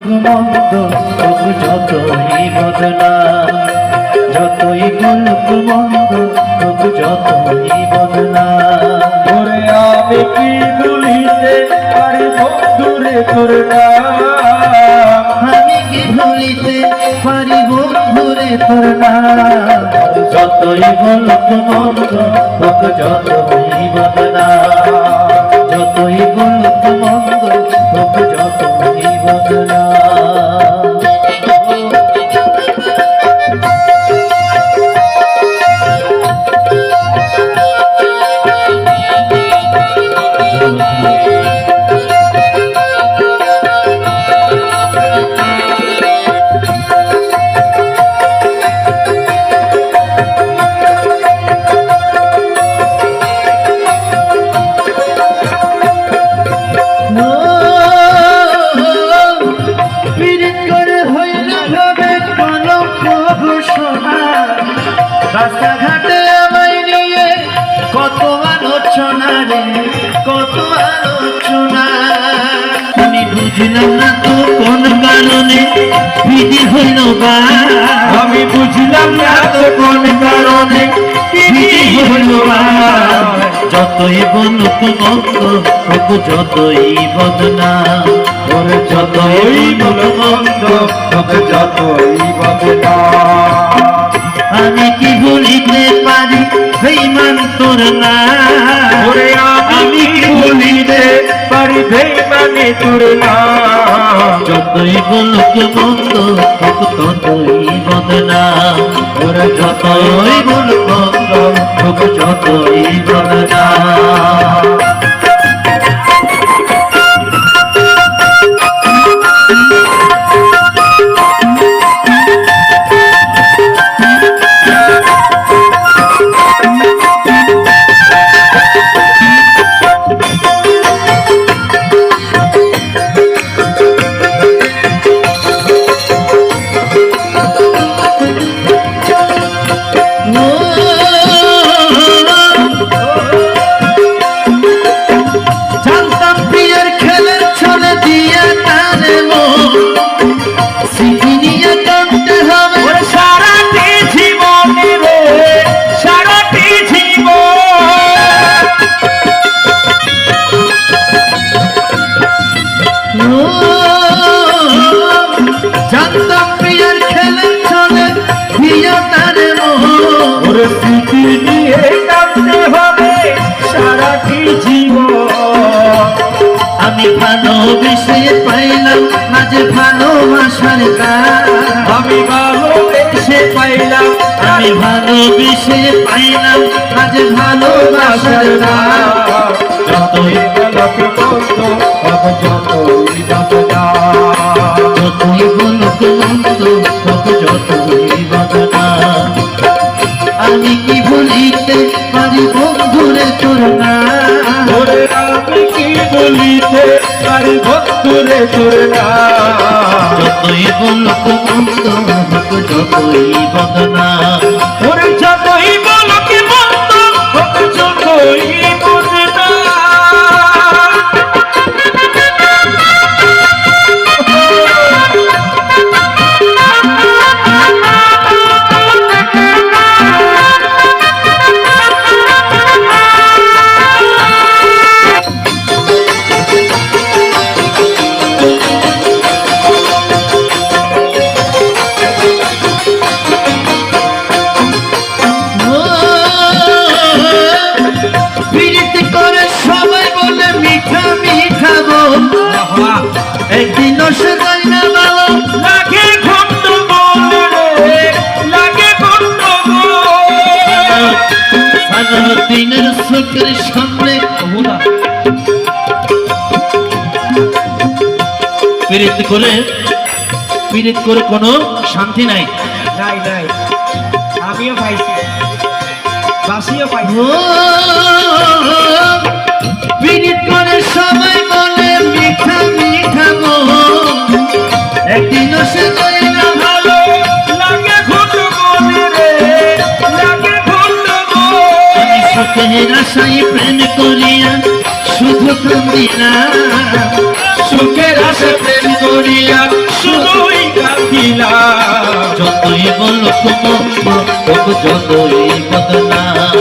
মন্দ হোক যতই বদনা যতই গল্প মন্দ হোক যতই বদনা ওরে আমি কি ভুলিতে পারি বন্ধুরে তোর আমি কি ভুলিতে পারি বন্ধুরে তোর যতই গল্প মন্দ হোক যতই বদনা যতই গল্প মন্দ হোক যতই বদনা আলোচনা রে কত আলোচনা। আমি বুঝলাম না তো কোন কারণে বিধি হইল বা? আমি বুঝলাম না তো কোন কারণে বিধি হইল বা? যতই বলুক মন্দ হোক যতই বদনা। ওরে যতই বলো মন্দ যতই বদনা। আমি কি ভুলিতে পারি? বেইমান তোর না। ওরে আমি কি ভুলিতে পারি বেইমানে তোর না? যতই বলুক মন্দ ততই বদনা। ওরে যতই বলুক মন্দ যতই আমি ভালোবেসে পাইলাম মাঝে ভালোবাসার গান আমি ভালোবেসে পাইলাম আমি ভালোবেসে পাইলাম মাঝে ভালোবাসার যতই যতই যতই যতই আমি কি ভুলিতে পারি বন্ধুরে তোর না? যতই বলুক মন্দ যতই বদনা সামনে পীড়িত করে পীড়িত করে কোনো শান্তি নাই। নাই নাই। আমিও পাইছি। বাসিও পাইছি। পীড়িত করে সবাই বলে মিঠা মিঠা গো একদিন সে যাই প্রেম করিয়া, শুধু কান্দিনা সুখের আশা প্রেম করিয়া, শুধুই কান্দিলা যতই বলো মঙ্গ তবু যতই বদল